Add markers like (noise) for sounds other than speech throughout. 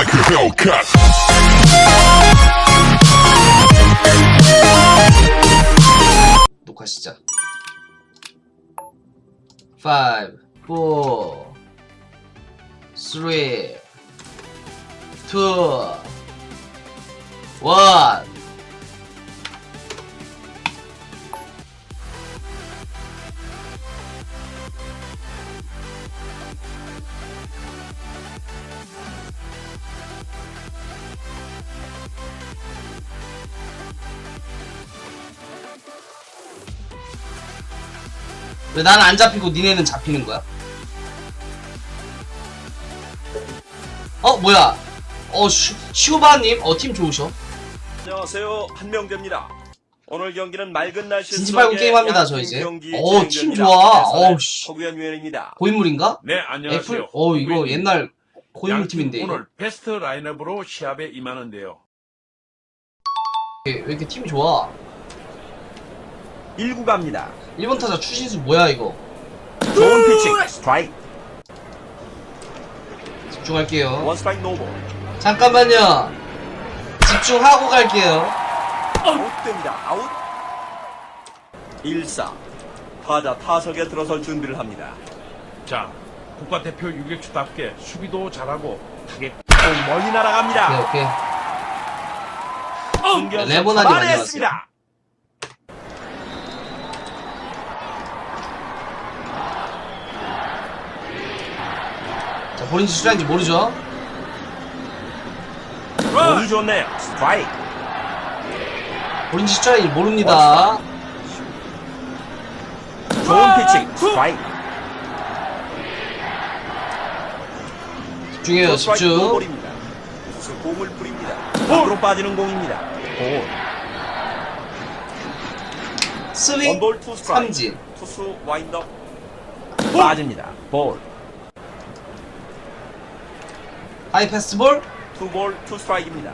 like a Hellcat. 녹화 시작. 5, 4, 3, 2, 1. 왜 나는 안 잡히고 니네는 잡히는 거야? 어 뭐야? 어 슈, 슈바님 어 팀 좋으셔. 안녕하세요 한명대입니다. 오늘 경기는 맑은 날씨 진지발고 게임합니다, 저 이제. 어, 팀 좋아. 어우, 씨. 허구현 유현입니다. 고인물인가? 네, 애플? 안녕하세요. 어 이거. 옛날 고인물 팀인데 이거. 오늘 베스트 라인업으로 시합에 임하는데요. 왜 이렇게 팀 좋아? 1구 갑니다. 1번 타자 추신수 뭐야 이거? 좋은 피칭 스트라이크 집중할게요. 원 스트라이크 노볼 잠깐만요. 집중하고 갈게요. 아웃됩니다. 아웃 1사 타자 타석에 들어설 준비를 합니다. 자, 국가대표 유격수답게 수비도 잘하고 타격 공 멀리 날아갑니다. 오케이 오케이. 중견수 레모나님 잡아냈습니다. 자 본인지 수량인지 모르죠? 공이 좋네요. 스트라이크 본인지 수량인지 모릅니다. 좋은 피칭 스트라이크 집중해요 집중. 공을 뿌립니다. 밖으로 빠지는 공입니다. 볼 스윙 원볼 투 스트라이크 삼진. 투수 와인더 빠집니다. 볼 하이 패스볼 투볼 투 스트라이크입니다.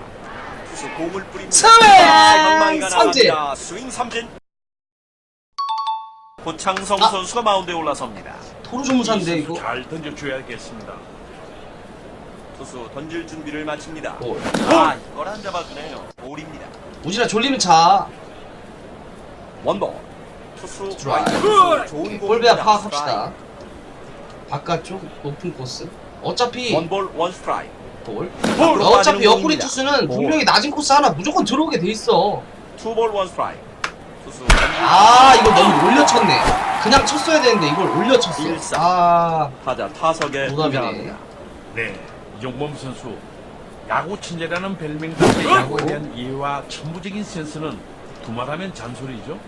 투수 공을 뿌립니다. 스윙! 방망이가 삼진! 나갑니다. 스윙 삼진. 고창성 아. 선수가 마운드에 올라섭니다. 토르 조무사인데 이 이거. 잘 던져줘야겠습니다. 투수 던질 준비를 마칩니다. 볼. 아 이걸 안 잡아주네요. 볼입니다. 우진아 졸리면 자. 원볼 투수 스트라이크. 좋은 볼배야 공입니다. 파악합시다. 바깥쪽 높은 코스. 어차피 원볼 원 스트라이크. 볼. 볼로 어차피 옆구리. 투수는 볼. 분명히 낮은 코스 하나 무조건 들어오게 돼 있어. 투볼 원 스트라이크. 투수 아 이거 너무 올려쳤네. 그냥 쳤어야 되는데 이걸 올려쳤어. 일사. 아 타자 타석에. 등장합니다. 네, 이종범 선수 야구 천재라는 별명답게 야구에 대한 이해와 천부적인 센스는 두말하면 잔소리죠.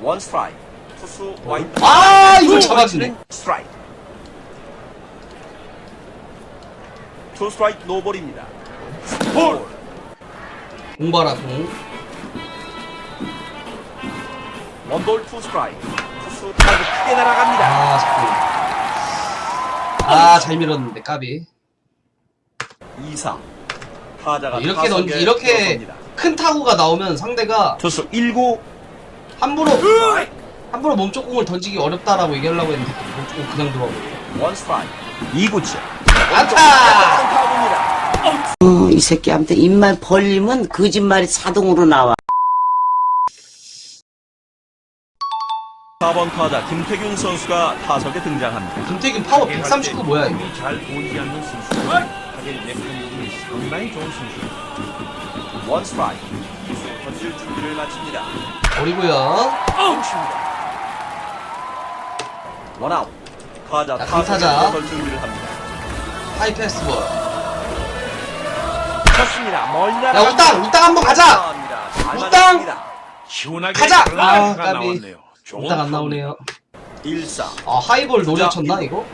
원 스트라이크. 투수 와인더 아, 이걸 잡아주네. 스트라이 투 스트라이크 노볼입니다. 볼. 공바라 공. 원볼 투 스트라이크. 투수 타구 크게 날아갑니다. 아 잠깐. 아 잘 밀었는데 까비. 2사. 타자가 이렇게 던 타석에 이렇게 들어섭니다. 큰 타구가 나오면 상대가 투수 1구 함부로 스트라이크. 함부로 몸쪽 공을 던지기 어렵다라고 얘기하려고 했는데 몸쪽 공 그냥 들어가고. 원 스트라이크. 2구째. 안타! 어, 이 새끼한테 입만 벌리면 거짓말이 자동으로 나와. 4번 타자 김태균 선수가 타석에 등장합니다. 김태균 파워 139 뭐야 이거? 잘 보이지 않는 선수. 타격 메커니즘이 상당히 좋은 선수. 원 스트라이크. 던질 준비를 마칩니다. 버리고요. 멈춥니다. 원 아웃. 타자 자, 타석에 강타자. 들어설 준비를 합니다. 하이 패스 볼. 쳤습니다. 멀리 야. 우땅 우땅 한번 가자. 우땅! 시원하게 가자! 아, 까비. 나왔네요. 좋은 우땅 안. 나오네요. 1사. 아 하이볼 노려쳤나 이거?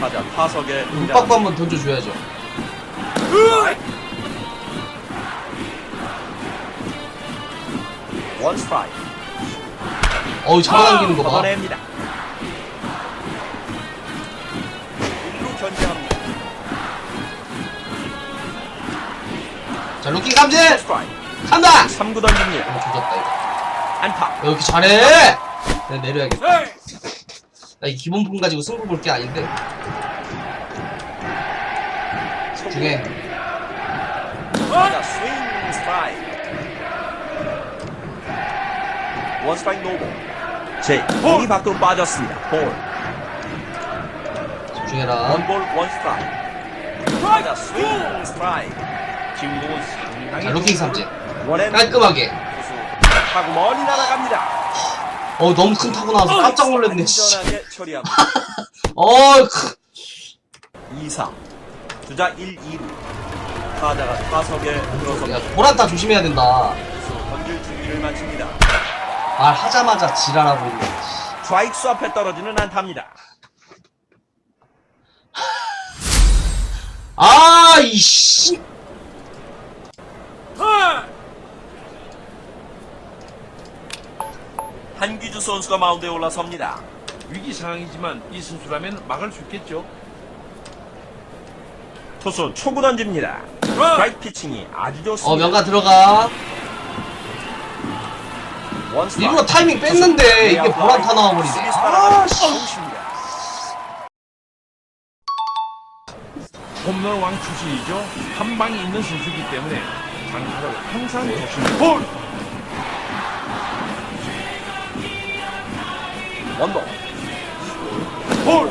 타자 타석에 등장합니다. 한번 던져줘야죠. 원 스트라이크. 어우 잡아당기는 거 봐. 잡아냅니다. 1루 견제합니다. 자 루킹 삼진 스트라이크. 간다. 3구 던집니다. 어, 조졌다 이거. 안타. 야, 이렇게 잘해. 내가 내려야겠다. 나 이 기본 폼 가지고 승부 볼 게 아닌데. 중에 타자 스윙 스트라이크. 원 스트라이크 노볼. 제 공이 밖으로 빠졌습니다. 볼. 집중해라. 원볼 원 스트라이크. 스윙 스트라이크. 지금 공은 상당히 자, 루킹 삼진. 원앤 깔끔하게. 투수 타고 멀리 날아갑니다. 어, 너무 큰 타고 나와서 깜짝 놀랐네, 씨. 안전하게 처리합니다. (laughs) 어, 크. 2사 주자 1, 2루 타자가 타석에 들어섭니다. 야, 보란타 조심해야 된다. 투수 던질 준비를 마칩니다. 말 하자마자 지랄하고 있네. 씨. 좌익수 앞에 떨어지는 안타입니다. (laughs) 아, 이 씨. 한기주 선수가 마운드에 올라섭니다. 위기 상황이지만 이 선수라면 막을 수 있겠죠. 투수 초구 던집니다. 스트라이크 피칭이 아주 어, 좋습니다. 명가 들어가. 원 스트라이크. 일부러 타이밍 뺐는데 이게 보란타 나와버리네. 수비수 아, 따라가는 씨. 아웃입니다. 홈런 왕 출신이죠. 한 방이 있는 선수이기 때문에 장타를 항상 조심해. 볼! 원볼 볼!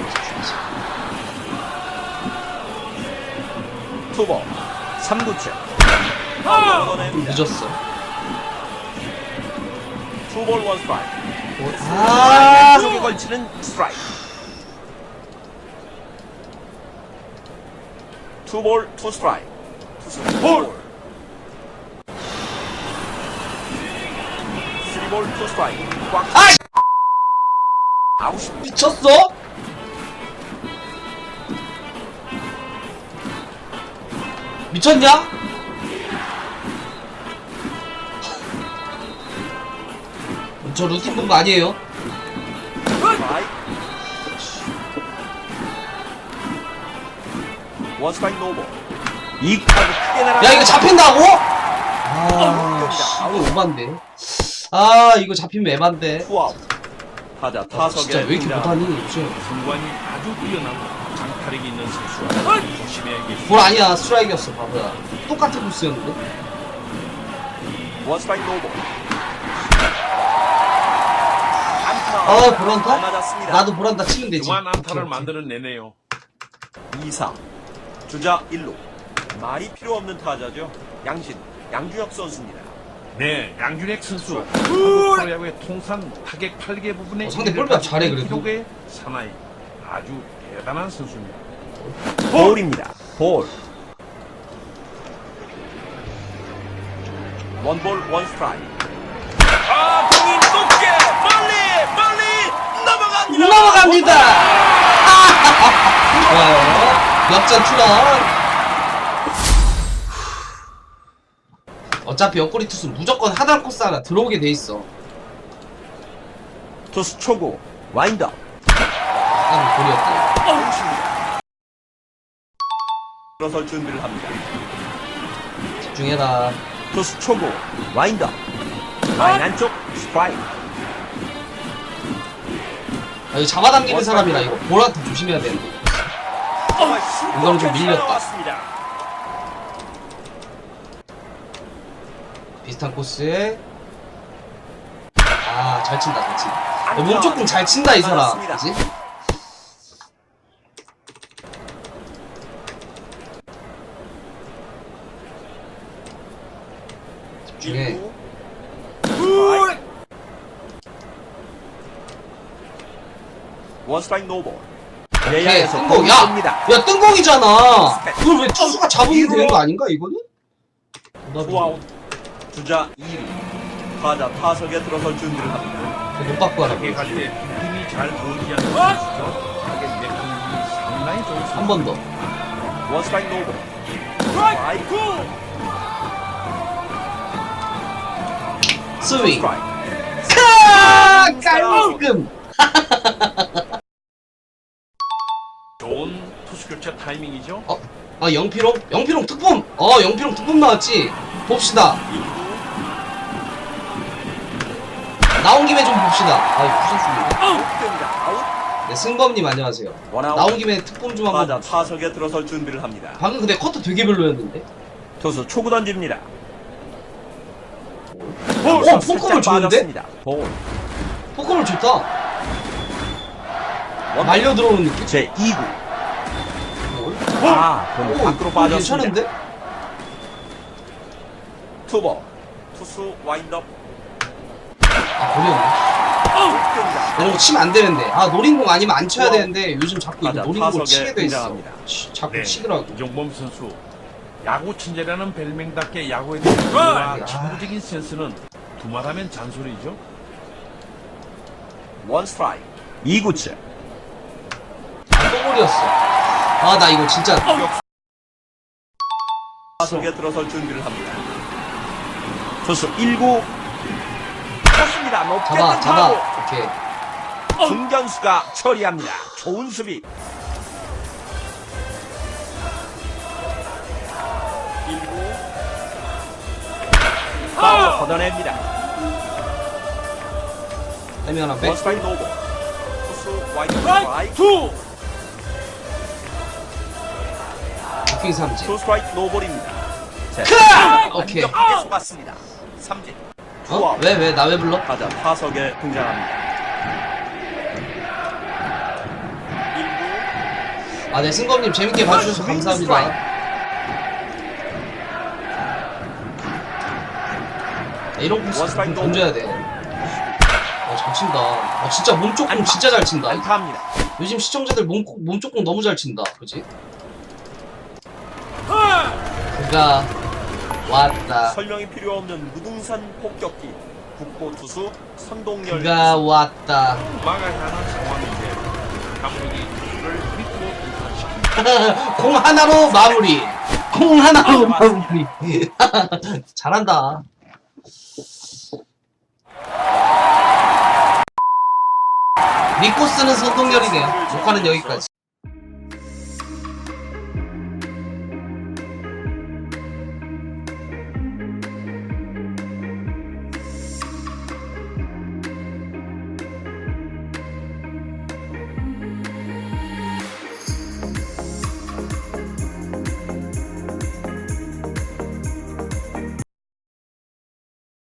투볼 3구째 아! 늦었어. 투볼 원 스트라이크. 아, 속에 걸치는 스트라이크. 투볼 투 스트라이크. 볼. 쓰리 볼 투 스트라이크. 꽉. 아! 아웃입니다. 미쳤어? 미쳤냐? 저 루틴 본거 아니에요? 스트라이크. 원 스트라이크 노볼. 이 카드 크게 날아. 야 이거 잡힌다고? 아, 씨, 이거 오반데. 아 이거 잡히면 에반데. 투아웃. 타자 타석에 진짜 왜 이렇게. 못하니? 요즘. 순관이 아주 뛰어나고 장타력이 있는 선수라 조심해야겠죠. 볼 아니야 스트라이크였어 바보야. 똑같은 코스였는데. 원 스트라이크 노볼. 안타. 아잘 보란타? 맞았습니다. 나도 보란타 치면 되지. 그만 안타를. 만들어내네요. 2사 주자 1루 말이 필요 없는 타자죠 양신 양준혁 선수입니다 네, 양준혁 선수 프로야구의 통산 타격 8개 부분에 어, 상대 볼배합 잘해, 그래도. 기록의 사나이 아주 대단한 선수입니다. 볼입니다 볼 원볼 원 스트라이크 아 공이 높게 멀리 멀리 넘어갑니다 넘어갑니다. (laughs) 좋아요. 역전 출원. 어차피 옆구리 투수 무조건 하단 코스 하나 들어오게 돼 있어. 투수 초구 와인드업 딱 볼이었다. 들어설 준비를 합니다 집중해라. 투수 초구 와인드업 라인 안쪽 스트라이크 아, 이거 잡아당기는 사람이라 이거 볼한테 조심해야 되는데. 이거는 좀 밀렸다. 나왔습니다. 비슷한 코스에. 아, 잘 친다, 잘 친다. 야, 몸쪽 공 잘 친다, 이 사람. 그지? 집중해. 원 스트라이크 노볼. 오케이, 뜬공. 야! 야, 뜬공이잖아! 그걸 왜 투수가 잡으면 되는 거 아닌가, 이거는? 투아웃. 주자 2루. 타자 타석에 들어설 준비를 합니다. 못 받고 하라. 타격할 때 빈틈이 잘 보이지 않는 선수죠. 타격 메커니즘이 상당히 좋은. 한 번 더. 원 스트라이크 노볼. 스트라이크. 스윙. 스트라이크. 카! 깔끔! (laughs) 좋은 투수 교체 타이밍이죠. 어? 아, 영피롱? 영피롱 특품! 어, 영피롱 특품 나왔지? 봅시다. 이 나온 김에 좀 봅시다. 아, 부셨습니다. 네, 승범님 안녕하세요. 나온 김에 특품 좀 한번 봅시다. 타석에 들어설 준비를 합니다. 방금 근데 커트 되게 별로였는데? 투수 초구 던집니다. 어, 살짝 폼컵을 좋은데? 포크볼 좋다. 원 말려 들어오는 느낌. 제 2구. 뭘? 아, 공 오, 밖으로 빠졌습니다. 괜찮은데? 투볼. 투수 와인드업. 아, 버렸네. 땡다. 이런 거 치면 안 되는데. 아, 노린공 아니면 안 쳐야. 되는데 요즘 자꾸 이거 맞아, 노린공 타석에 치게 돼 있어. 등장합니다. 치- 자꾸 네, 치더라고. 이종범 선수 야구 천재라는 별명답게 야구에 대한 이해와 전무적인 센스는 두말하면 잔소리죠. 원 스트라이크. 2구째. 아, 똥볼이었어. 아, 나 이거 진짜. 타석에 들어설 준비를 합니다. 투수 1구. 쳤습니다. 높게 잡아, 뜬 잡아. 타구. 오케이. 중견수가 처리합니다. 좋은 수비. 1구. 파울 걷어냅니다. 해면 하나 백. 원스트라이크 노볼. 투수 와이드 스트라이크. 투! 부킹 삼진. 투 스트라이크 노볼입니다. 자, 오케이. 완벽하게 쏘았습니다. 삼진. 어? 왜, 왜? 나 왜 불러? 타자 타석에 등장합니다. 1구. 아, 네, 승검님 재밌게 봐주셔서 감사합니다. 네, 이런 코스 좀 던져야 돼. 어, 잘 친다. 어, 진짜 몸 조금 안타. 진짜 잘 친다. 안타합니다. 요즘 시청자들 몸, 몸 조금 너무 잘 친다. 그지? 그가 왔다. 설명이 필요 없는 무등산 폭격기. 국보 투수 선동열. 그가 왔다. 막아야 하는 상황인데 감독이 투수를 믿고. (laughs) 공 하나로 마무리. 공 하나로 마무리. (laughs) 잘한다. 쓰는 선동열이네요. 녹화는 여기까지.